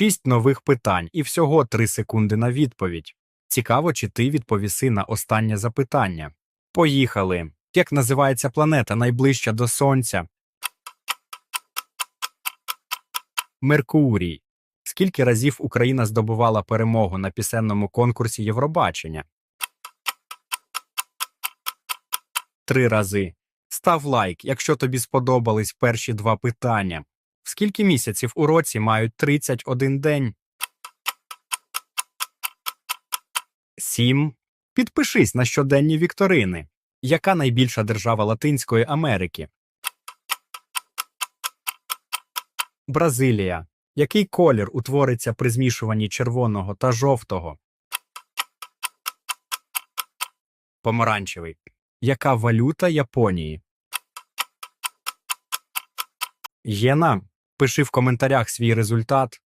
Шість нових питань і всього три секунди на відповідь. Цікаво, чи ти відповіси на останнє запитання. Поїхали. Як називається планета найближча до Сонця? Меркурій. Скільки разів Україна здобувала перемогу на пісенному конкурсі Євробачення? Три рази. Став лайк, якщо тобі сподобались перші два питання. Скільки місяців у році мають 31 день? Сім. Підпишись на щоденні вікторини. Яка найбільша держава Латинської Америки? Бразилія. Який колір утвориться при змішуванні червоного та жовтого? Помаранчевий. Яка валюта Японії? Єна. Пиши в коментарях свій результат.